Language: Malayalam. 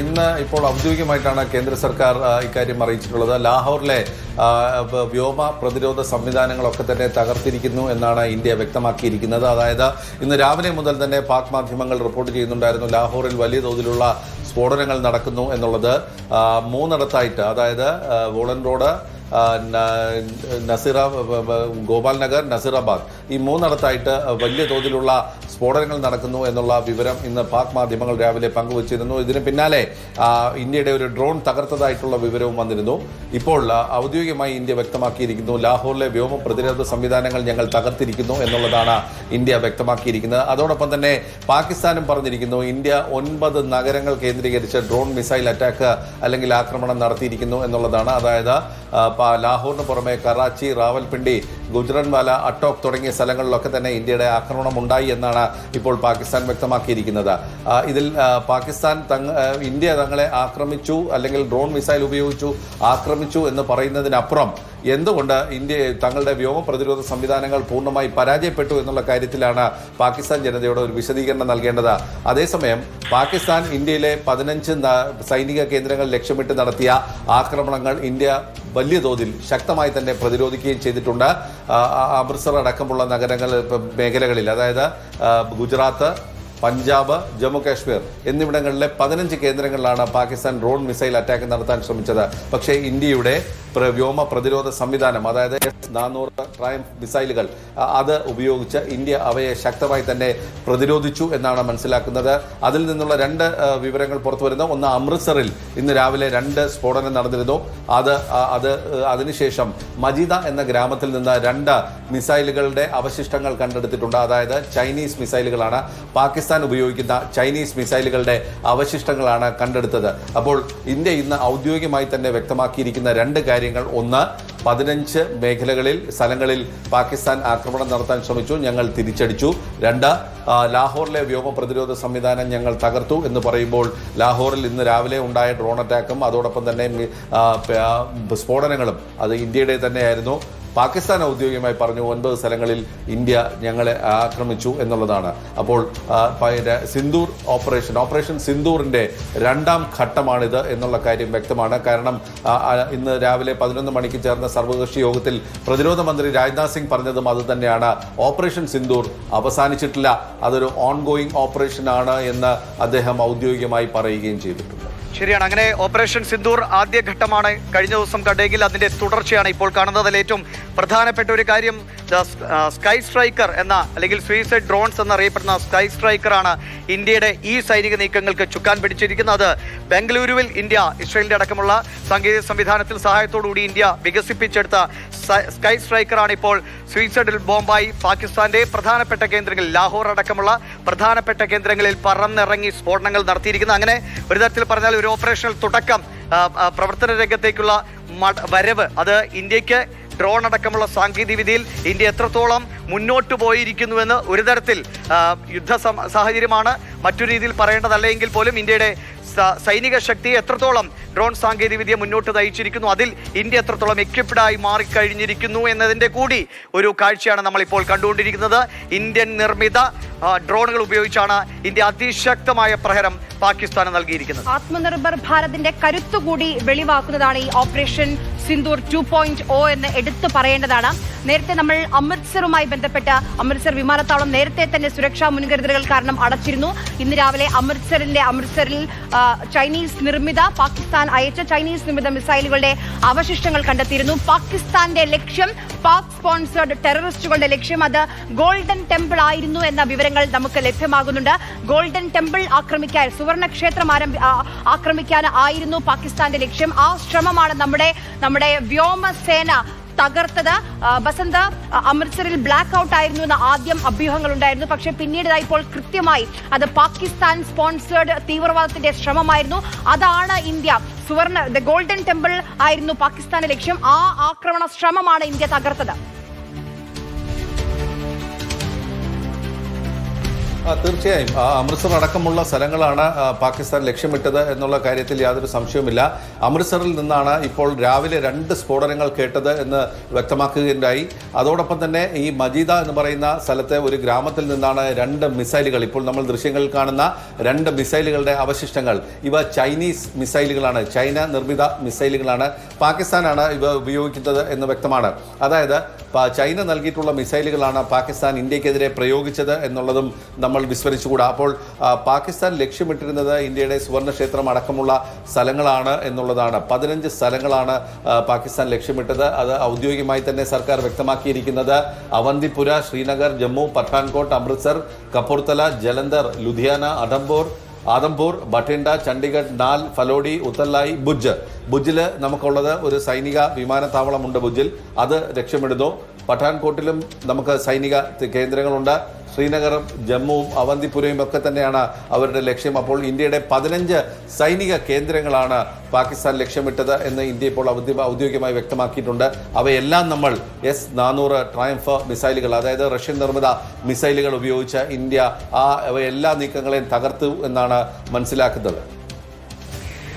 ഇന്ന് ഇപ്പോൾ ഔദ്യോഗികമായിട്ടാണ് കേന്ദ്ര സർക്കാർ ഇക്കാര്യം അറിയിച്ചിട്ടുള്ളത്. ലാഹോറിലെ വ്യോമ പ്രതിരോധ സംവിധാനങ്ങളൊക്കെ തന്നെ തകർത്തിരിക്കുന്നു എന്നാണ് ഇന്ത്യ വ്യക്തമാക്കിയിരിക്കുന്നത്. അതായത് ഇന്ന് രാവിലെ മുതൽ തന്നെ പാക് മാധ്യമങ്ങൾ റിപ്പോർട്ട് ചെയ്യുന്നുണ്ടായിരുന്നു ലാഹോറിൽ വലിയ തോതിലുള്ള സ്ഫോടനങ്ങൾ നടക്കുന്നു എന്നുള്ളത്. മൂന്നിടത്തായിട്ട് അതായത് വോളൻ റോഡ് നസീറ ഗോപാൽ നഗർ നസീറാബാദ്. ഈ മൂന്നിടത്തായിട്ട് വലിയ തോതിലുള്ള സ്ഫോടനങ്ങൾ നടക്കുന്നു എന്നുള്ള വിവരം ഇന്ന് പാക് മാധ്യമങ്ങൾ രാവിലെ പങ്കുവച്ചിരുന്നു. ഇതിന് പിന്നാലെ ഇന്ത്യയുടെ ഒരു ഡ്രോൺ തകർത്തതായിട്ടുള്ള വിവരവും വന്നിരുന്നു. ഇപ്പോൾ ഔദ്യോഗികമായി ഇന്ത്യ വ്യക്തമാക്കിയിരിക്കുന്നു. ലാഹോറിലെ വ്യോമ പ്രതിരോധ സംവിധാനങ്ങൾ ഞങ്ങൾ തകർത്തിരിക്കുന്നു എന്നുള്ളതാണ് ഇന്ത്യ വ്യക്തമാക്കിയിരിക്കുന്നത്. അതോടൊപ്പം തന്നെ പാകിസ്ഥാനും പറഞ്ഞിരിക്കുന്നു ഇന്ത്യ ഒൻപത് നഗരങ്ങൾ കേന്ദ്രീകരിച്ച് ഡ്രോൺ മിസൈൽ അറ്റാക്ക് അല്ലെങ്കിൽ ആക്രമണം നടത്തിയിരിക്കുന്നു എന്നുള്ളതാണ്. അതായത് ലാഹോറിന് പുറമെ കറാച്ചി റാവൽപിണ്ടി ഗുജറൻവാല അട്ടോക് തുടങ്ങിയ സ്ഥലങ്ങളിലൊക്കെ തന്നെ ഇന്ത്യയുടെ ആക്രമണം ഉണ്ടായി എന്നാണ് ഇപ്പോൾ പാകിസ്ഥാൻ വ്യക്തമാക്കിയിരിക്കുന്നത്. ഇതിൽ പാകിസ്ഥാൻ തങ്ങ ഇന്ത്യ തങ്ങളെ ആക്രമിച്ചു അല്ലെങ്കിൽ ഡ്രോൺ മിസൈൽ ഉപയോഗിച്ചു ആക്രമിച്ചു എന്ന് പറയുന്നതിനപ്പുറം എന്തുകൊണ്ട് ഇന്ത്യ തങ്ങളുടെ വ്യോമ പ്രതിരോധ സംവിധാനങ്ങൾ പൂർണമായി പരാജയപ്പെട്ടു എന്നുള്ള കാര്യത്തിലാണ് പാകിസ്ഥാൻ ജനതയോട് ഒരു വിശദീകരണം നൽകേണ്ടത്. അതേസമയം പാകിസ്ഥാൻ ഇന്ത്യയിലെ പതിനഞ്ച് സൈനിക കേന്ദ്രങ്ങൾ ലക്ഷ്യമിട്ട് നടത്തിയ ആക്രമണങ്ങൾ ഇന്ത്യ വലിയ തോതിൽ ശക്തമായി തന്നെ പ്രതിരോധിക്കുകയും ചെയ്തിട്ടുണ്ട്. അമൃത്സർ അടക്കമുള്ള നഗരങ്ങൾ മേഖലകളിൽ അതായത് ഗുജറാത്ത് പഞ്ചാബ് ജമ്മു കാശ്മീർ എന്നിവിടങ്ങളിലെ പതിനഞ്ച് കേന്ദ്രങ്ങളിലാണ് പാകിസ്ഥാൻ ഡ്രോൺ മിസൈൽ അറ്റാക്ക് നടത്താൻ ശ്രമിച്ചത്. പക്ഷേ ഇന്ത്യയുടെ വ്യോമ പ്രതിരോധ സംവിധാനം അതായത് നാനൂറ് ട്രയംഫ് മിസൈലുകൾ. അത് ഉപയോഗിച്ച് ഇന്ത്യ അവയെ ശക്തമായി തന്നെ പ്രതിരോധിച്ചു എന്നാണ് മനസ്സിലാക്കുന്നത്. അതിൽ നിന്നുള്ള രണ്ട് വിവരങ്ങൾ പുറത്തു വരുന്നു. ഒന്ന് അമൃത്സറിൽ ഇന്ന് രാവിലെ രണ്ട് സ്ഫോടനം നടന്നിരുന്നു. അത് അത് അതിനുശേഷം മജീദ എന്ന ഗ്രാമത്തിൽ നിന്ന് രണ്ട് മിസൈലുകളുടെ അവശിഷ്ടങ്ങൾ കണ്ടെടുത്തിട്ടുണ്ട്. അതായത് ചൈനീസ് മിസൈലുകളാണ്. പാകിസ്ഥാൻ ഉപയോഗിക്കുന്ന ചൈനീസ് മിസൈലുകളുടെ അവശിഷ്ടങ്ങളാണ് കണ്ടെടുത്തത്. അപ്പോൾ ഇന്ത്യ ഇന്ന് ഔദ്യോഗികമായി തന്നെ വ്യക്തമാക്കിയിരിക്കുന്ന രണ്ട് കാര്യങ്ങൾ. ഒന്ന് പതിനഞ്ച് മേഖലകളിൽ സ്ഥലങ്ങളിൽ പാകിസ്ഥാൻ ആക്രമണം നടത്താൻ ശ്രമിച്ചു ഞങ്ങൾ തിരിച്ചടിച്ചു. രണ്ട് ലാഹോറിലെ വ്യോമ പ്രതിരോധ സംവിധാനം ഞങ്ങൾ തകർത്തു എന്ന് പറയുമ്പോൾ ലാഹോറിൽ ഇന്ന് രാവിലെ ഉണ്ടായ ഡ്രോൺ അറ്റാക്കും അതോടൊപ്പം തന്നെ സ്ഫോടനങ്ങളും അത് ഇന്ത്യയുടെ തന്നെയായിരുന്നു. പാകിസ്ഥാൻ ഔദ്യോഗികമായി പറഞ്ഞു ഒൻപത് സ്ഥലങ്ങളിൽ ഇന്ത്യ ഞങ്ങളെ ആക്രമിച്ചു എന്നുള്ളതാണ്. അപ്പോൾ സിന്ദൂർ ഓപ്പറേഷൻ ഓപ്പറേഷൻ സിന്ദൂറിന്റെ രണ്ടാം ഘട്ടമാണിത് എന്നുള്ള കാര്യം വ്യക്തമാണ്. കാരണം ഇന്ന് രാവിലെ പതിനൊന്ന് മണിക്ക് ചേർന്ന സർവകക്ഷി യോഗത്തിൽ പ്രതിരോധ മന്ത്രി രാജ്നാഥ് സിംഗ് പറഞ്ഞതും അത് തന്നെയാണ്. ഓപ്പറേഷൻ സിന്ദൂർ അവസാനിച്ചിട്ടില്ല. അതൊരു ഓൺഗോയിങ് ഓപ്പറേഷൻ ആണ് എന്ന് അദ്ദേഹം ഔദ്യോഗികമായി പറയുകയും ചെയ്തിട്ടുണ്ട്. ശരിയാണ് അങ്ങനെ ഓപ്പറേഷൻ സിന്ദൂർ ആദ്യഘട്ടമാണ് കഴിഞ്ഞ ദിവസം കണ്ടെങ്കിൽ അതിന്റെ തുടർച്ചയാണ് ഇപ്പോൾ കാണുന്നത്. അതിൽ ഏറ്റവും പ്രധാനപ്പെട്ട ഒരു കാര്യം സ്കൈ സ്ട്രൈക്കർ എന്ന അല്ലെങ്കിൽ സൂയിസൈഡ് ഡ്രോൺസ് എന്നറിയപ്പെടുന്ന സ്കൈ സ്ട്രൈക്കർ ആണ് ഇന്ത്യയുടെ ഈ സൈനിക നീക്കങ്ങൾക്ക് ചുക്കാൻ പിടിച്ചിരിക്കുന്നത്. ബംഗളൂരുവിൽ ഇന്ത്യ ഇസ്രയേലിന്റെ അടക്കമുള്ള സാങ്കേതിക സംവിധാനത്തിൽ സഹായത്തോടുകൂടി ഇന്ത്യ വികസിപ്പിച്ചെടുത്ത സ്കൈ സ്ട്രൈക്കറാണ് ഇപ്പോൾ സൂയിസൈഡ് ബോംബായി പാകിസ്ഥാന്റെ പ്രധാനപ്പെട്ട കേന്ദ്രങ്ങളിൽ ലാഹോർ അടക്കമുള്ള പ്രധാനപ്പെട്ട കേന്ദ്രങ്ങളിൽ പറന്നിറങ്ങി സ്ഫോടനങ്ങൾ നടത്തിയിരിക്കുന്നത്. അങ്ങനെ ഒരു തരത്തിൽ പറഞ്ഞാൽ ഒരു ഓപ്പറേഷണൽ തുടക്കം. പ്രവർത്തന രംഗത്തേക്കുള്ള വരവ്. അത് ഇന്ത്യയ്ക്ക് ഡ്രോൺ അടക്കമുള്ള സാങ്കേതിക വിദ്യയിൽ ഇന്ത്യ എത്രത്തോളം മുന്നോട്ട് പോയിരിക്കുന്നുവെന്ന് ഒരു തരത്തിൽ യുദ്ധ സാഹചര്യമാണ് മറ്റു രീതിയിൽ പറയേണ്ടതല്ലെങ്കിൽ പോലും ഇന്ത്യയുടെ സൈനിക ശക്തി എത്രത്തോളം ഡ്രോൺ സാങ്കേതിക വിദ്യ മുന്നോട്ട് നയിച്ചിരിക്കുന്നു. അതിൽ ഇന്ത്യ എത്രത്തോളം എക്യുപ്ഡായി മാറിക്കഴിഞ്ഞിരിക്കുന്നു എന്നതിന്റെ കൂടി ഒരു കാഴ്ചയാണ് നമ്മളിപ്പോൾ കണ്ടുകൊണ്ടിരിക്കുന്നത്. ഇന്ത്യൻ നിർമ്മിത ഡ്രോണുകൾ ഉപയോഗിച്ചാണ് ഇന്ത്യ അതിശക്തമായ പ്രഹരം പാകിസ്ഥാന് നൽകിയിരിക്കുന്നത്. ആത്മനിർഭർ ഭാരതിന്റെ കരുത്തുകൂടി വെളിവാക്കുന്നതാണ് ഈ operation Sindoor two point O എന്ന് എടുത്തു പറയേണ്ടതാണ്. നേരത്തെ നമ്മൾ അമൃത്സറുമായി ബന്ധപ്പെട്ട് അമൃത്സർ വിമാനത്താവളം നേരത്തെ തന്നെ സുരക്ഷാ മുൻകരുതലുകൾ കാരണം അടച്ചിരുന്നു. ഇന്ന് രാവിലെ അമൃത്സറിന്റെ അമൃത്സറിൽ ചൈനീസ് നിർമ്മിത പാകിസ്ഥാൻ അയച്ച ചൈനീസ് നിർമ്മിത മിസൈലുകളുടെ അവശിഷ്ടങ്ങൾ കണ്ടെത്തിയിരുന്നു. പാകിസ്ഥാന്റെ ലക്ഷ്യം പാക് സ്പോൺസേർഡ് ടെററിസ്റ്റുകളുടെ ലക്ഷ്യം അത് ഗോൾഡൻ ടെമ്പിൾ ആയിരുന്നു എന്ന വിവരങ്ങൾ നമുക്ക് ലഭ്യമാകുന്നുണ്ട്. ഗോൾഡൻ ടെമ്പിൾ ആക്രമിക്കാൻ സുവർണ ക്ഷേത്രം ആക്രമിക്കാൻ ആയിരുന്നു പാകിസ്ഥാന്റെ ലക്ഷ്യം. ആ ശ്രമമാണ് നമ്മുടെ നമ്മുടെ വ്യോമസേന തകർത്തത്. ബസന്ത അമൃത്സറിൽ ബ്ലാക്ക് ഔട്ട് ആയിരുന്നു എന്ന ആദ്യം അഭ്യൂഹങ്ങൾ ഉണ്ടായിരുന്നു പക്ഷേ പിന്നീട് ഇപ്പോൾ കൃത്യമായി അത് പാകിസ്ഥാൻ സ്പോൺസേർഡ് തീവ്രവാദത്തിന്റെ ശ്രമമായിരുന്നു. അതാണ് ഇന്ത്യ. സുവർണ ദ ഗോൾഡൻ ടെമ്പിൾ ആയിരുന്നു പാകിസ്ഥാന്റെ ലക്ഷ്യം. ആ ആക്രമണ ശ്രമമാണ് ഇന്ത്യ തകർത്തത്. തീർച്ചയായും. അമൃത്സർ അടക്കമുള്ള സ്ഥലങ്ങളാണ് പാകിസ്ഥാൻ ലക്ഷ്യമിട്ടത് എന്നുള്ള കാര്യത്തിൽ യാതൊരു സംശയവുമില്ല. അമൃത്സറിൽ നിന്നാണ് ഇപ്പോൾ രാവിലെ രണ്ട് സ്ഫോടനങ്ങൾ കേട്ടത് എന്ന് വ്യക്തമാക്കുകയുണ്ടായി. അതോടൊപ്പം തന്നെ ഈ മജീദ എന്ന് പറയുന്ന സ്ഥലത്തെ ഒരു ഗ്രാമത്തിൽ നിന്നാണ് രണ്ട് മിസൈലുകൾ ഇപ്പോൾ നമ്മൾ ദൃശ്യങ്ങളിൽ കാണുന്ന രണ്ട് മിസൈലുകളുടെ അവശിഷ്ടങ്ങൾ. ഇവ ചൈനീസ് മിസൈലുകളാണ് ചൈന നിർമ്മിത മിസൈലുകളാണ്. പാകിസ്ഥാനാണ് ഇവ ഉപയോഗിക്കുന്നത് എന്ന് വ്യക്തമാണ്. അതായത് ചൈന നൽകിയിട്ടുള്ള മിസൈലുകളാണ് പാകിസ്ഥാൻ ഇന്ത്യക്കെതിരെ പ്രയോഗിച്ചത് എന്നുള്ളതും വിസ്മരിച്ചുകൂടാ. അപ്പോൾ പാകിസ്ഥാൻ ലക്ഷ്യമിട്ടിരുന്നത് ഇന്ത്യയുടെ സുവർണക്ഷേത്രം അടക്കമുള്ള സ്ഥലങ്ങളാണ് എന്നുള്ളതാണ്. പതിനഞ്ച് സ്ഥലങ്ങളാണ് പാകിസ്ഥാൻ ലക്ഷ്യമിട്ടത്. അത് ഔദ്യോഗികമായി തന്നെ സർക്കാർ വ്യക്തമാക്കിയിരിക്കുന്നത്. അവന്തിപുര ശ്രീനഗർ ജമ്മു പഠാൻകോട്ട് അമൃത്സർ കപൂർത്തല ജലന്ധർ ലുധിയാന അഡംപൂർ ആദംപൂർ ബഠിൻഡ ചണ്ഡീഗഡ് നാൽ ഫലോഡി ഉത്തല്ലായി ഭുജ് ബുജിൽ നമുക്കുള്ളത് ഒരു സൈനിക വിമാനത്താവളമുണ്ട് ഭുജിൽ അത് ലക്ഷ്യമിടുന്നു. പഠാൻകോട്ടിലും നമുക്ക് സൈനിക കേന്ദ്രങ്ങളുണ്ട്. ശ്രീനഗറും ജമ്മുവും അവന്തിപുരയും ഒക്കെ തന്നെയാണ് അവരുടെ ലക്ഷ്യം. അപ്പോൾ ഇന്ത്യയുടെ പതിനഞ്ച് സൈനിക കേന്ദ്രങ്ങളാണ് പാകിസ്ഥാൻ ലക്ഷ്യമിട്ടത് എന്ന് ഇന്ത്യ ഇപ്പോൾ ഔദ്യ- ഔദ്യോഗികമായി വ്യക്തമാക്കിയിട്ടുണ്ട്. അവയെല്ലാം നമ്മൾ എസ് നാനൂറ് ട്രയംഫ് മിസൈലുകൾ അതായത് റഷ്യൻ നിർമ്മിത മിസൈലുകൾ ഉപയോഗിച്ച് ഇന്ത്യ ആ എല്ലാ നീക്കങ്ങളെയും തകർത്തു എന്നാണ് മനസ്സിലാക്കുന്നത്.